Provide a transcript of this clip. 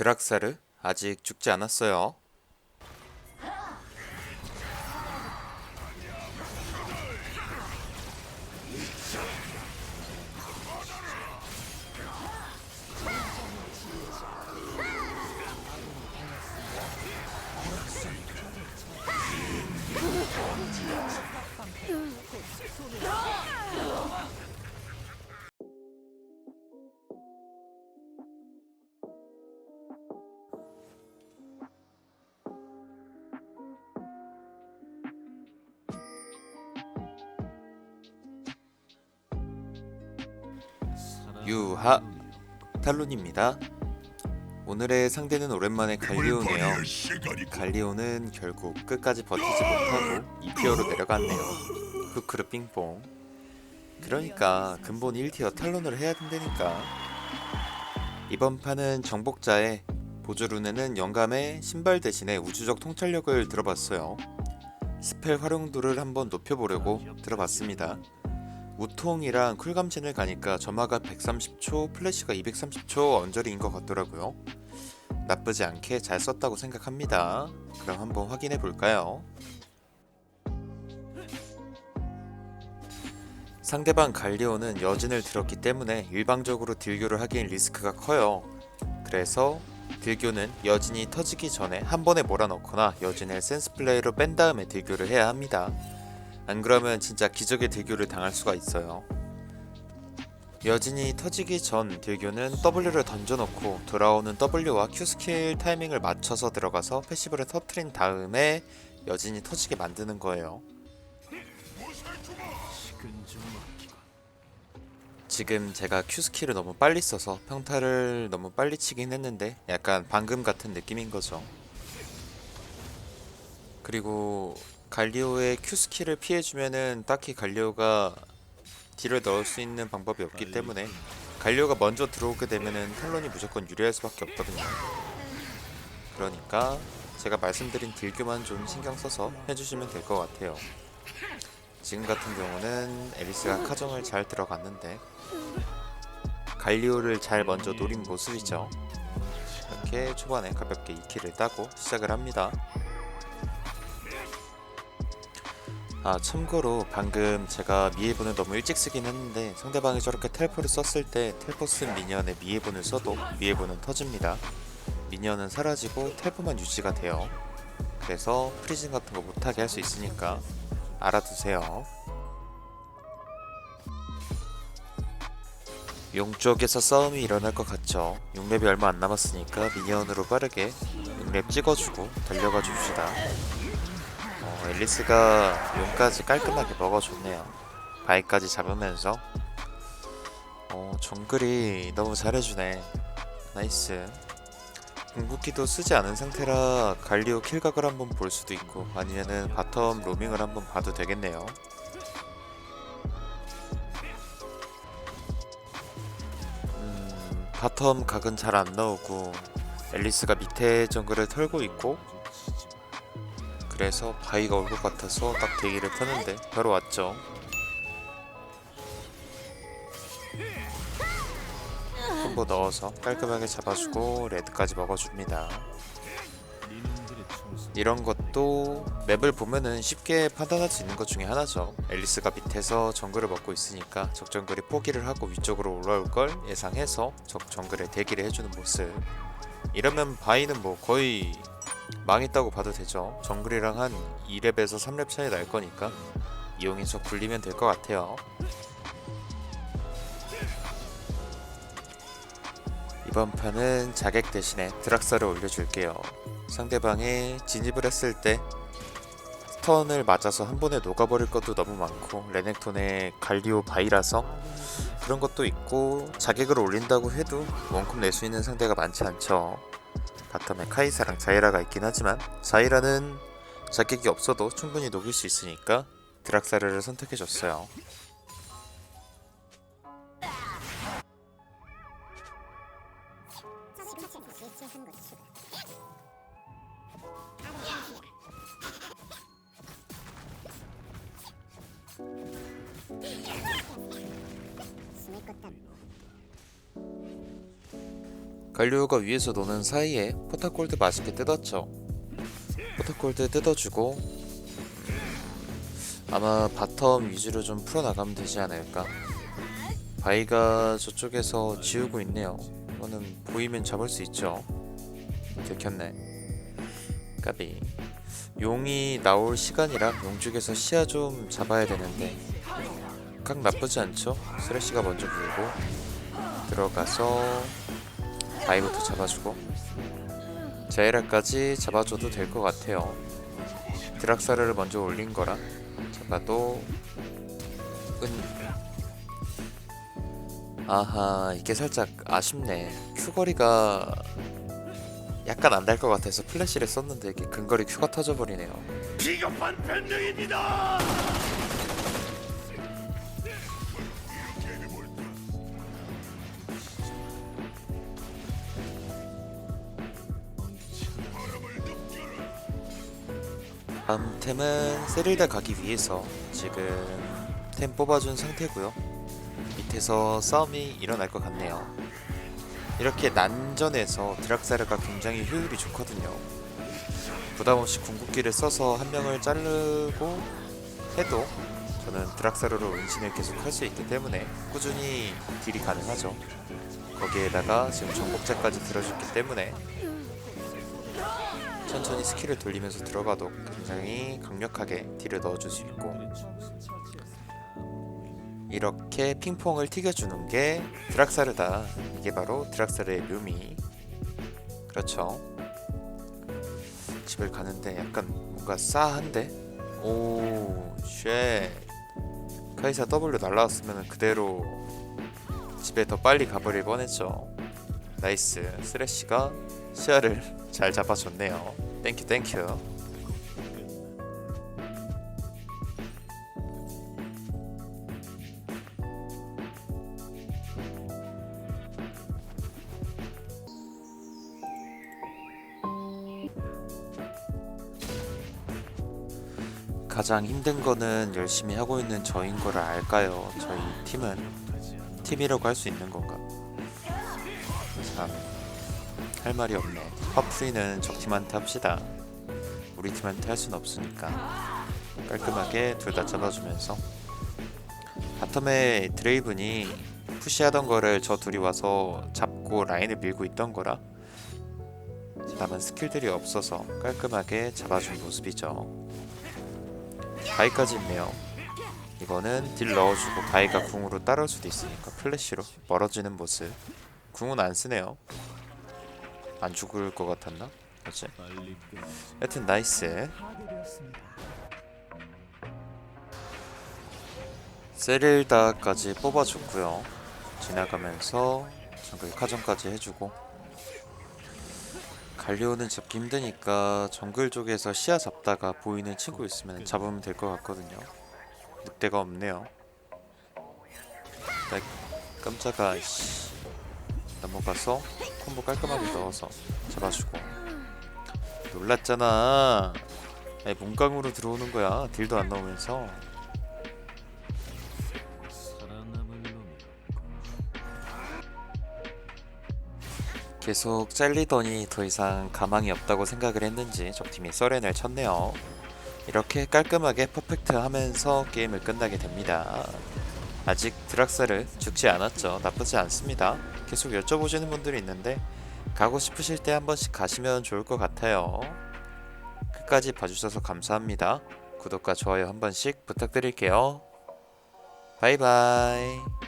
드락사르 아직 죽지 않았어요. 유하 탈론입니다. 오늘의 상대는 오랜만에 갈리오네요. 갈리오는 결국 끝까지 버티지 못하고 2티어로 내려갔네요. 후크르 삥뽕. 그러니까 근본 1티어 탈론을 해야 된다니까. 이번 판은 정복자의 보조룬에는 영감의 신발 대신에 우주적 통찰력을 들어봤어요. 스펠 활용도를 한번 높여보려고 들어봤습니다. 우통이랑 쿨감진을 가니까 점화가 130초, 플래시가 230초 언저리인 것 같더라고요. 나쁘지 않게 잘 썼다고 생각합니다. 그럼 한번 확인해 볼까요? 상대방 갈리오는 여진을 들었기 때문에 일방적으로 딜교를 하기엔 리스크가 커요. 그래서 딜교는 여진이 터지기 전에 한 번에 몰아넣거나 여진을 센스 플레이로 뺀 다음에 딜교를 해야 합니다. 안 그러면 진짜 기적의 딜교를 당할 수가 있어요. 여진이 터지기 전 딜교는 W를 던져놓고 돌아오는 W와 Q 스킬 타이밍을 맞춰서 들어가서 패시브를 터트린 다음에 여진이 터지게 만드는 거예요. 지금 제가 Q 스킬을 너무 빨리 써서 평타를 너무 빨리 치긴 했는데 약간 방금 같은 느낌인 거죠. 그리고 갈리오의 Q 스킬을 피해주면은 딱히 갈리오가 딜을 넣을 수 있는 방법이 없기 때문에 갈리오가 먼저 들어오게 되면은 탈론이 무조건 유리할 수밖에 없거든요. 그러니까 제가 말씀드린 딜교만 좀 신경 써서 해주시면 될 것 같아요. 지금 같은 경우는 에리스가 카정을 잘 들어갔는데 갈리오를 잘 먼저 노린 모습이죠. 이렇게 초반에 가볍게 2킬을 따고 시작을 합니다. 아 참고로 방금 제가 미에본을 너무 일찍 쓰긴 했는데 상대방이 저렇게 텔포를 썼을 때 텔포 쓴 미니언에 미에본을 써도 미에본은 터집니다. 미니언은 사라지고 텔포만 유지가 돼요. 그래서 프리즌 같은 거 못하게 할 수 있으니까 알아두세요. 용 쪽에서 싸움이 일어날 것 같죠? 6렙이 얼마 안 남았으니까 미니언으로 빠르게 6렙 찍어주고 달려가 줍시다 어, 앨리스가 용까지 깔끔하게 먹어줬네요. 바위까지 잡으면서 어, 정글이 너무 잘해주네. 나이스. 궁극기도 쓰지 않은 상태라 갈리오 킬각을 한번 볼 수도 있고 아니면은 바텀 로밍을 한번 봐도 되겠네요. 음, 바텀 각은 잘 안 나오고 앨리스가 밑에 정글을 털고 있고 그래서 바위가 올 것 같아서 딱 대기를 펴는데 바로 왔죠. 콤보 넣어서 깔끔하게 잡아주고 레드까지 먹어줍니다. 이런 것도 맵을 보면은 쉽게 판단할 수 있는 것 중에 하나죠. 앨리스가 밑에서 정글을 먹고 있으니까 적 정글이 포기를 하고 위쪽으로 올라올 걸 예상해서 적 정글에 대기를 해주는 모습. 이러면 바위는 뭐 거의 망했다고 봐도 되죠. 정글이랑 한 2렙에서 3렙 차이 날 거니까 이용해서 굴리면 될 것 같아요. 이번 판은 자객 대신에 드락사를 올려줄게요. 상대방이 진입을 했을 때 스턴을 맞아서 한 번에 녹아버릴 것도 너무 많고 레넥톤의 갈리오 바이라서 그런 것도 있고 자객을 올린다고 해도 원컵 낼 수 있는 상대가 많지 않죠. 바텀에 카이사랑 자이라가 있긴 하지만 자이라는 자격이 없어도 충분히 녹일 수 있으니까 드락사르를 선택해줬어요. 갈리오가 위에서 노는 사이에 포타골드 맛있게 뜯었죠. 포타골드 뜯어주고 음, 아마 바텀 위주로 좀 풀어나가면 되지 않을까. 바이가 저쪽에서 지우고 있네요. 이거는 보이면 잡을 수 있죠. 들켰네. 까비. 용이 나올 시간이라 용 쪽에서 시야 좀 잡아야 되는데 각 나쁘지 않죠? 쓰레쉬가 먼저 불고 들어가서 바이부터 잡아주고 자이라까지 잡아줘도 될 것 같아요. 드락사르를 먼저 올린 거라 잡아도 은 아하 이게 살짝 아쉽네. 큐거리가 약간 안 달 것 같아서 플래시를 썼는데 이게 근거리 큐가 터져버리네요. 비겁한 변명입니다. 다음 템은 세릴다 가기 위해서 지금 템 뽑아준 상태고요. 밑에서 싸움이 일어날 것 같네요. 이렇게 난전에서 드락사르가 굉장히 효율이 좋거든요. 부담없이 궁극기를 써서 한 명을 자르고 해도 저는 드락사르로 은신을 계속 할 수 있기 때문에 꾸준히 딜이 가능하죠. 거기에다가 지금 정복자까지 들어줬기 때문에 천천히 스킬을 돌리면서 들어가도 굉장히 강력하게 딜을 넣어줄 수 있고 이렇게 핑퐁을 튀겨주는 게 드락사르다. 이게 바로 드락사르의 묘미. 그렇죠. 집을 가는데 약간 뭔가 싸한데? 오쉣. 카이사 W 날라왔으면 그대로 집에 더 빨리 가버릴 뻔했죠 나이스 쓰레쉬가 시야를 잘 잡아줬네요 땡큐 땡큐 가장 힘든 거는 열심히 하고 있는 저인 거를 알까요? 저희 팀은 팀이라고 할 수 있는 건가? 참, 할 말이 없네. 화풀이는 적 팀한테 합시다. 우리 팀한테 할 순 없으니까 깔끔하게 둘 다 잡아주면서 바텀에 드레이븐이 푸시하던 거를 저 둘이 와서 잡고 라인을 밀고 있던 거라 남은 스킬들이 없어서 깔끔하게 잡아준 모습이죠. 바위까지 있네요. 이거는 딜 넣어주고 바위가 궁으로 따라올 수도 있으니까 플래시로 멀어지는 모습. 궁은 안 쓰네요. 안 죽을 것 같았나? 그렇지? 여튼 나이스. 세릴다까지 뽑아줬고요. 지나가면서 정글 카정까지 해주고 갈리오는 잡기 힘드니까 정글 쪽에서 시야 잡다가 보이는 친구 있으면 잡으면 될 것 같거든요. 늑대가 없네요. 나 깜짝아 씨. 넘어가서 콤보 깔끔하게 넣어서 잡아주고 놀랐잖아. 아니 문강으로 들어오는 거야. 딜도 안 넣으면서 계속 잘리더니 더 이상 가망이 없다고 생각을 했는지 적팀이 썰렌을 쳤네요. 이렇게 깔끔하게 퍼펙트 하면서 게임을 끝나게 됩니다. 아직 드락사를 죽지 않았죠. 나쁘지 않습니다. 계속 여쭤보시는 분들이 있는데 가고 싶으실 때 한 번씩 가시면 좋을 것 같아요. 끝까지 봐주셔서 감사합니다. 구독과 좋아요 한 번씩 부탁드릴게요. 바이바이.